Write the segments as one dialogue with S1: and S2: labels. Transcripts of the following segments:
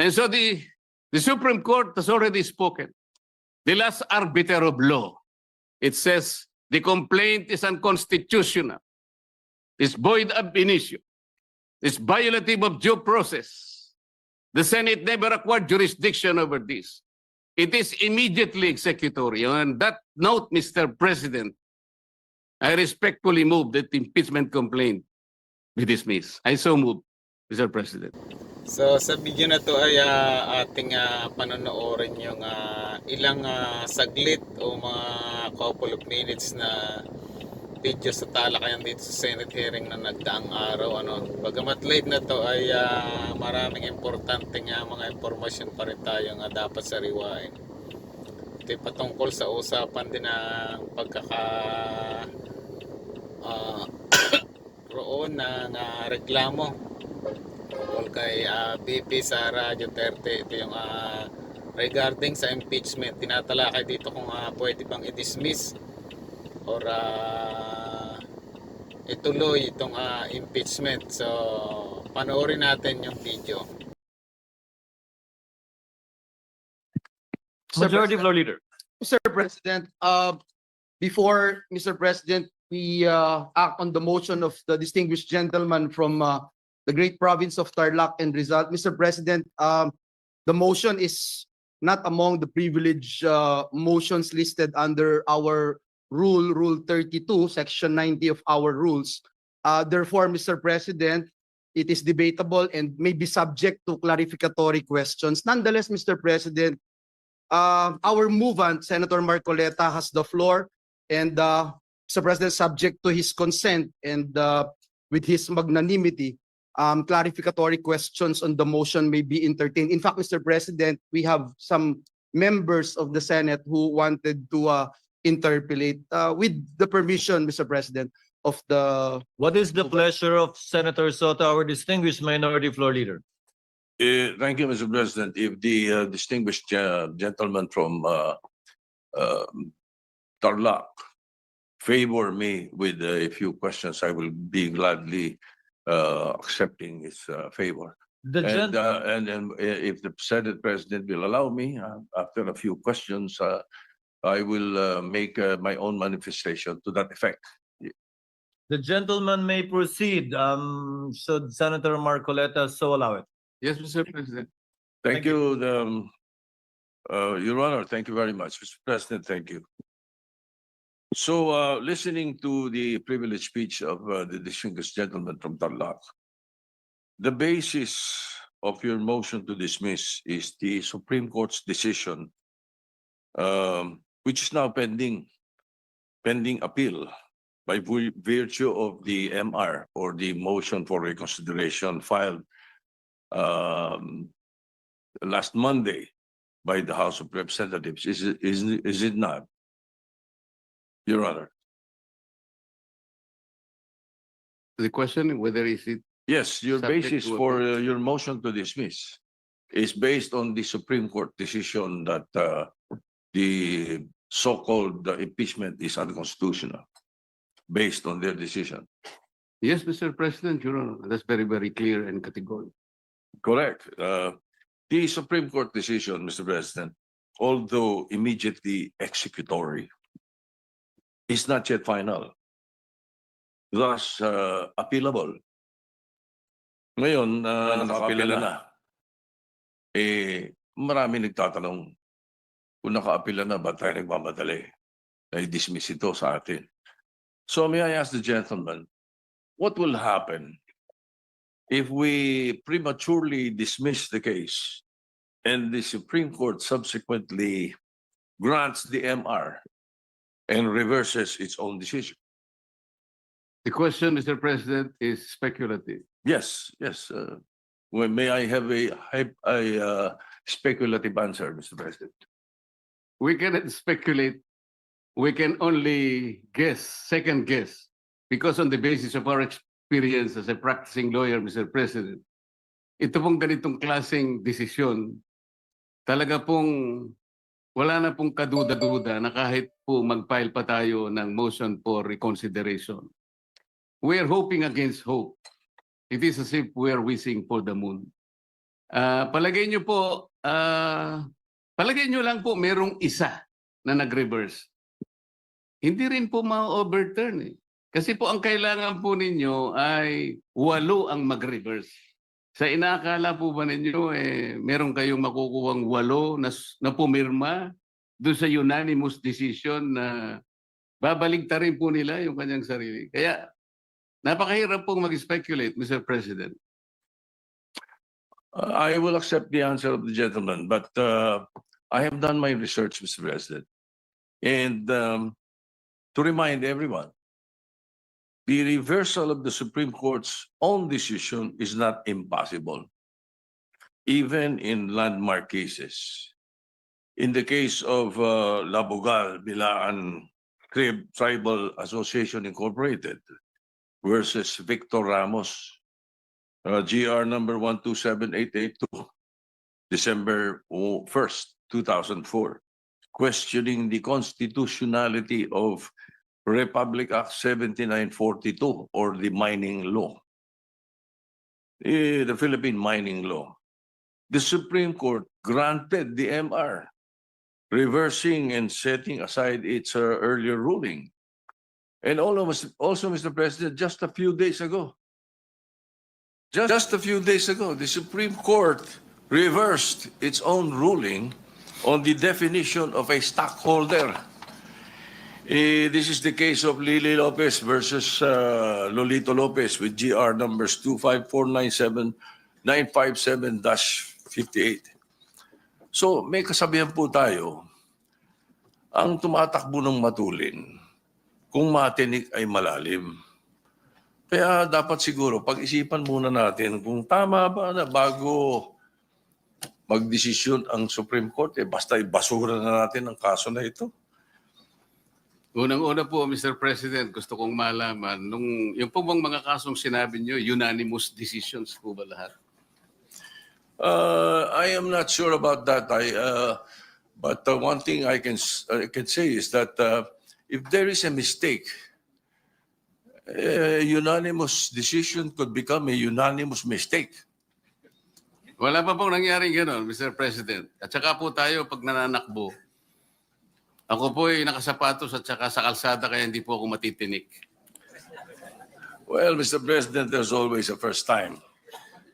S1: And so the, the Supreme Court has already spoken. The last arbiter of law. It says the complaint is unconstitutional. It's void ab initio. It's violative of due process. The Senate never acquired jurisdiction over this. It is immediately executory. On that note, Mr. President, I respectfully move that the impeachment complaint be dismissed. I so move, Mr. President.
S2: So sa video na to ay ah, ating uh, panonoodin yung ah, ilang ah, saglit o mga couple of minutes na video sa talakayan dito sa Senate hearing na nagdaang araw. Ano. Bagamat late na to ay ah, maraming importante nga mga impormasyon pa rin tayo nga dapat sariwain. Ito patungkol sa usapan din ng pagkaka ah, roon ng ah, reklamo kay ah, BP Sara Duterte. Ito yung ah, regarding sa impeachment. Tinatalakay dito kung ah, pwede bang i-dismiss or ah, ituloy itong ah, impeachment. So, panoorin natin yung video.
S3: Majority Floor Leader.
S4: Mr. President, uh, before, Mr. President, we uh, act on the motion of the distinguished gentleman from uh, the great province of Tarlac and Rizal. Mr. President, um, the motion is not among the privilege uh, motions listed under our rule, Rule 32, Section 90 of our rules. Uh, Therefore, Mr. President, it is debatable and may be subject to clarificatory questions. Nonetheless, Mr. President, uh, our movant, Senator Marcoleta, has the floor. And uh, Mr. President, subject to his consent and uh, with his magnanimity, um, clarificatory questions on the motion may be entertained. In fact, Mr. President, we have some members of the Senate who wanted to uh, interpolate uh, with the permission, Mr. President, of the
S3: What is the pleasure of Senator Soto, our distinguished Minority Floor Leader?
S5: Uh, Thank you, Mr. President. If the uh, distinguished uh, gentleman from uh, um, Tarlac favor me with a few questions, I will be gladly uh, accepting his uh, favor.
S3: The
S5: And
S3: gen-
S5: uh, and then i- if the Senate President will allow me, uh, after a few questions, uh, I will uh, make uh, my own manifestation to that effect.
S3: the gentleman may proceed, um, should Senator Marcoleta so allow it.
S1: Yes, Mr. President.
S5: Thank you, the, um, uh, Your Honor, thank you very much. Mr. President, thank you. So, uh, listening to the privileged speech of uh, the distinguished gentleman from Tarlac, the basis of your motion to dismiss is the Supreme Court's decision, um, which is now pending, pending appeal by vir- virtue of the MR or the motion for reconsideration filed um, last Monday by the House of Representatives. Is it, is, is it not? Your Honor.
S1: The question whether is it,
S5: Yes, your
S1: Subject
S5: basis
S1: to
S5: for uh, your motion to dismiss is based on the Supreme Court decision that uh, the so-called impeachment is unconstitutional, based on their decision.
S1: yes, Mr. President, Your Honor, that's very, very clear and categorical.
S5: Correct. Uh, The Supreme Court decision, Mr. President, although immediately executory, is not yet final. Thus, uh, appealable. Ngayon, uh, nakaapila na. Eh, marami nagtatanong, kung nakaapila na, ba't tayo nagmamadali? Na i-dismiss ito sa atin. So may I ask the gentleman, what will happen if we prematurely dismiss the case and the Supreme Court subsequently grants the MR and reverses its own decision.
S1: The question, Mr. President, is speculative.
S5: Yes, yes. Uh, well, may I have a, a uh, speculative answer, Mr. President?
S1: We cannot speculate. We can only guess, second guess, because on the basis of our experience as a practicing lawyer, Mr. President, ito pong ganitong klaseng desisyon, talaga pong wala na pong kaduda-duda na kahit po mag-file pa tayo ng motion for reconsideration. We are hoping against hope. It is as if we are wishing for the moon. Ah, palagay nyo po, ah, palagay nyo lang po merong isa na nag-reverse. Hindi rin po ma-overturn eh. Kasi po ang kailangan po ninyo ay walo ang mag-reverse. Sa inaakala po ba ninyo, eh, meron kayong makukuhang walo na, na pumirma doon sa unanimous decision na babaligta rin po nila yung kanyang sarili. Kaya napakahirap pong mag-speculate, Mr. President.
S5: Uh, I will accept the answer of the gentleman, but uh, I have done my research, Mr. President. And um, to remind everyone, the reversal of the Supreme Court's own decision is not impossible, even in landmark cases. In the case of uh, Labogal, Bilaan Tribal Association Incorporated versus Victor Ramos, uh, GR number one two seven eight eight two, December first, two thousand four, questioning the constitutionality of Republic Act seventy-nine forty-two or the mining law. The Philippine mining law. The Supreme Court granted the MR, reversing and setting aside its uh, earlier ruling. And almost, also, Mr. President, just a few days ago, just, just a few days ago, the Supreme Court reversed its own ruling on the definition of a stockholder. Eh, this is the case of Lily Lopez versus uh, Lolito Lopez with GR numbers 25497 957-58. So may kasabihan po tayo, ang tumatakbo ng matulin, kung matinik ay malalim. Kaya dapat siguro pag-isipan muna natin kung tama ba na bago magdesisyon ang Supreme Court, eh, basta ibasura na natin ang kaso na ito.
S1: Unang-una po, Mr. President, gusto kong malaman, nung, yung po bang mga kasong sinabi nyo, unanimous decisions po ba lahat?
S5: Uh, I am not sure about that. I, uh, but uh, one thing I can I can say is that uh, if there is a mistake, a unanimous decision could become a unanimous mistake.
S1: Wala pa pong nangyaring gano'n, Mr. President. At saka po tayo, pag nananakbo, ako po ay nakasapatos at saka sa kalsada kaya hindi po ako matitinik.
S5: Well, Mr. President, there's always a first time.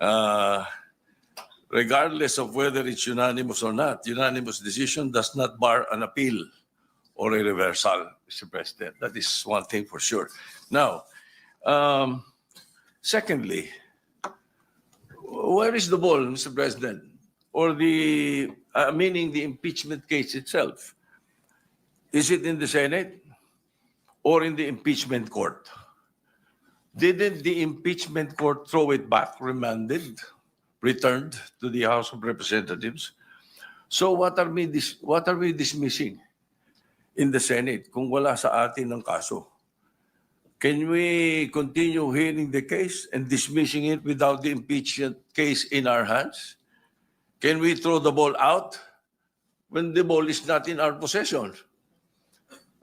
S5: Uh, regardless of whether it's unanimous or not, unanimous decision does not bar an appeal or a reversal, Mr. President. That is one thing for sure. Now, um, secondly, where is the ball, Mr. President? Or the, uh, meaning the impeachment case itself? Is it in the Senate or in the impeachment court? Didn't the impeachment court throw it back, remanded, returned to the House of Representatives? So what are we dis- what are we dismissing in the Senate kung wala sa atin ang kaso? Can we continue hearing the case and dismissing it without the impeachment case in our hands? Can we throw the ball out when the ball is not in our possession?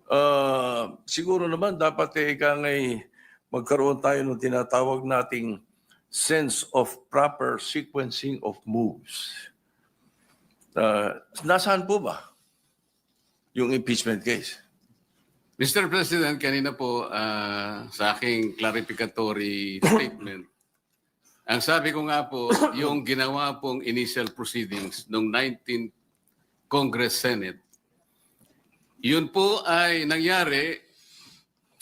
S5: Uh, siguro naman dapat eh ika ngay magkaroon tayo ng tinatawag nating sense of proper sequencing of moves. Uh, nasaan po ba yung impeachment case?
S1: Mr. President, kanina po ah, sa aking clarificatory statement, ang sabi ko nga po, yung ginawa pong initial proceedings noong 19th Congress Senate, yun po ay nangyari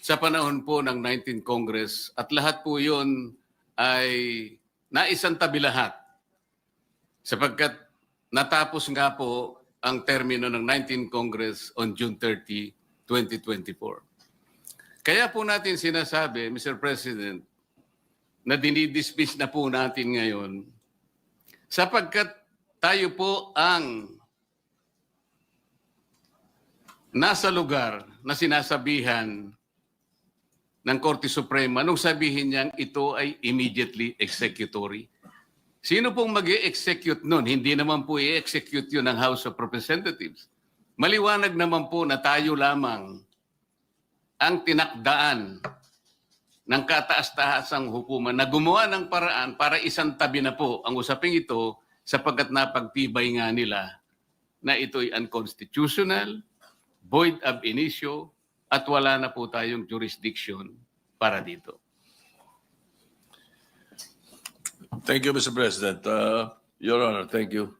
S1: sa panahon po ng 19th Congress at lahat po yun ay naisang tabi lahat sapagkat natapos nga po ang termino ng 19th Congress on June 30, 2024. Kaya po natin sinasabi, Mr. President, na dinidismiss na po natin ngayon sapagkat tayo po ang nasa lugar na sinasabihan ng Korte Suprema nung sabihin niyang ito ay immediately executory. Sino pong mag execute nun? Hindi naman po i-execute yun ng House of Representatives. Maliwanag naman po na tayo lamang ang tinakdaan ng kataas-taasang hukuman na gumawa ng paraan para isang tabi na po ang usaping ito sapagkat napagtibay nga nila na ito'y unconstitutional, void ab initio, at wala na po tayong jurisdiction para dito.
S5: Thank you, Mr. President. Uh, Your Honor, thank you.